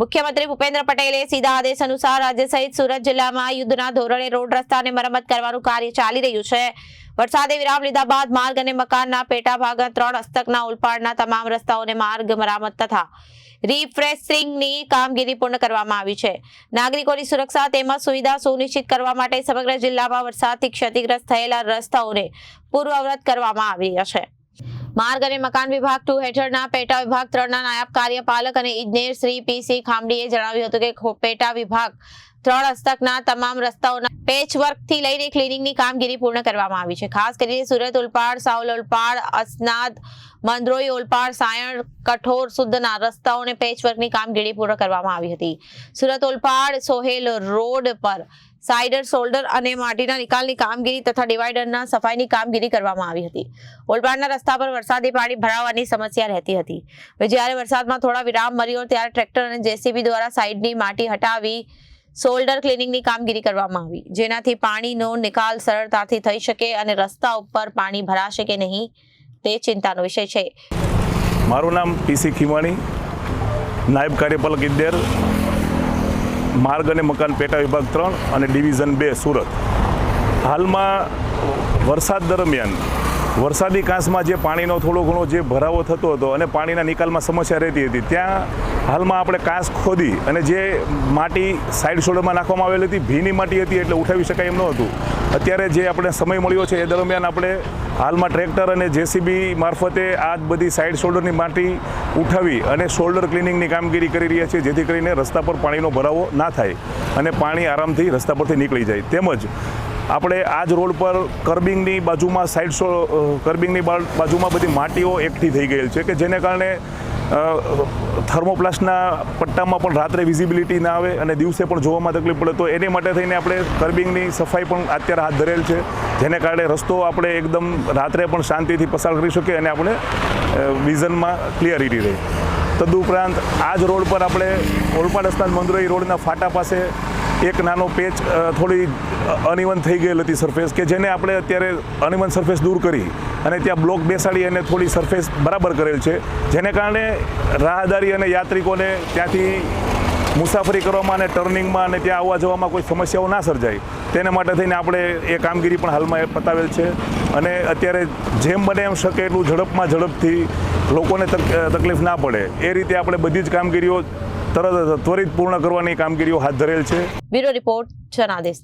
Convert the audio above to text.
મુખ્યમંત્રી ભૂપેન્દ્ર પટેલે સીધા આદેશ અનુસાર રાજ્ય સહિત સુરત જિલ્લામાં યુદ્ધના ધોરણે રોડ રસ્તાને મરમત કરવાનું કાર્ય ચાલી રહ્યું છે. વરસાદે વિરામ લીધા બાદ માર્ગ અને મકાનના પેટા ભાગના ત્રણ હસ્તકના ઉલપાડના તમામ રસ્તાઓને માર્ગ મરામત તથા રિફ્રેશિંગની કામગીરી પૂર્ણ કરવામાં આવી છે. નાગરિકોની સુરક્ષા તેમજ સુવિધા સુનિશ્ચિત કરવા માટે સમગ્ર જિલ્લામાં વરસાદથી ક્ષતિગ્રસ્ત થયેલા રસ્તાઓને પૂર્વવત કરવામાં આવી છે. માર્ગ અને મકાન વિભાગ ટુ હેઠળના પેટા વિભાગ ત્રણના નાયબ કાર્યપાલક અને ઇજનેર શ્રી પીસી ખામડીએ જણાવ્યું હતું કે પેટા વિભાગ ત્રણ હસ્તકના તમામ રસ્તાઓના પેચવર્કથી લઈને ક્લિનિંગની કામગીરી પૂર્ણ કરવામાં આવી છે. ખાસ કરીને સુરત ઉલપાડ સાઉલ ઉલપાડ, અસનાદ, મંદરોઈ ઓલપાડ સાયણ, કઠોર સુધના રસ્તાઓને પેચવર્કની કામગીરી પૂર્ણ કરવામાં આવી હતી. સુરત ઓલપાડ સોહેલ રોડ પર સાઇડર, શોલ્ડર અને માટીના નિકાલની કામગીરી તથા ડિવાઈડરના સફાઈની કામગીરી કરવામાં આવી હતી. ઓલપાડના રસ્તા પર વરસાદી પાણી ભરાવાની સમસ્યા રહેતી હતી. જ્યારે વરસાદમાં થોડા વિરામ મળ્યો ત્યારે ટ્રેક્ટર અને જેસીબી દ્વારા સાઇડની માટી હટાવી શોલ્ડર ક્લિનિંગની કામગીરી કરવામાં આવી. જેનાથી પાણીનો નિકાલ સરળતાથી થઈ શકે અને રસ્તા ઉપર પાણી ભરાશે કે નહીં, તે ચિંતાનો વિષય છે. મારું નામ પીસી ખીમાણી, નાયબ કાર્યપાલક ઇજનેર માર્ગ અને મકાન પેટા વિભાગ ત્રણ અને ડિવિઝન બે સુરત. હાલમાં વરસાદ દરમિયાન વરસાદી કાંસમાં જે પાણીનો થોડો ઘણો જે ભરાવો થતો હતો અને પાણીના નિકાલમાં સમસ્યા રહેતી હતી, ત્યાં હાલમાં આપણે કાંસ ખોદી અને જે માટી સાઈડ શોલ્ડરમાં નાખવામાં આવેલી હતી, ભીની માટી હતી એટલે ઉઠાવી શકાય એમ નહોતું અત્યારે જે આપણે સમય મળ્યો છે, એ દરમિયાન આપણે હાલમાં ટ્રેક્ટર અને જેસીબી મારફતે આ બધી સાઈડ શોલ્ડરની માટી ઉઠાવી અને શોલ્ડર ક્લિનિંગની કામગીરી કરી રહ્યા છીએ જેથી કરીને રસ્તા પર પાણીનો ભરાવો ના થાય અને પાણી આરામથી રસ્તા પરથી નીકળી જાય. તેમજ આપણે આ જ રોડ પર કર્બિંગની બાજુમાં સાઇડ કર્બિંગની બાજુમાં બધી માટીઓ એકઠી થઈ ગયેલ છે, કે જેને કારણે થર્મોપ્લાસ્ટના પટ્ટામાં પણ રાત્રે વિઝિબિલિટી ના આવે અને દિવસે પણ જોવામાં તકલીફ પડે, તો એને માટે થઈને આપણે કર્બિંગની સફાઈ પણ અત્યારે હાથ ધરેલ છે, જેને કારણે રસ્તો આપણે એકદમ રાત્રે પણ શાંતિથી પસાર કરી શકીએ અને આપણે વિઝનમાં ક્લિયરિટી રહે. તદુપરાંત આ જ રોડ પર આપણે ઓલપાડ સ્થાન મંદુરાઈ રોડના ફાટા પાસે એક નાનો પેચ થોડી અનિવન થઈ ગયેલ હતી સરફેસ કે જેને આપણે અત્યારે અનિવન સરફેસ દૂર કરી અને ત્યાં બ્લોક બેસાડી અને થોડી સરફેસ બરાબર કરેલ છે. જેને કારણે રાહદારી અને યાત્રિકોને ત્યાંથી મુસાફરી કરવામાં અને ટર્નિંગમાં અને ત્યાં આવવા જવામાં કોઈ સમસ્યાઓ ના સર્જાય. તેને માટે થઈને આપણે એ કામગીરી પણ હાલમાં પતાવેલ છે. અને અત્યારે જેમ બને એમ શકે એટલું ઝડપમાં ઝડપથી લોકોને તક- તકલીફ ના પડે. એ રીતે આપણે બધી જ કામગીરીઓ તરત ત્વરિત પૂર્ણ કરવાની કામગીરીઓ હાથ ધરેલ છે બ્યુરો રિપોર્ટ જનાદેશ.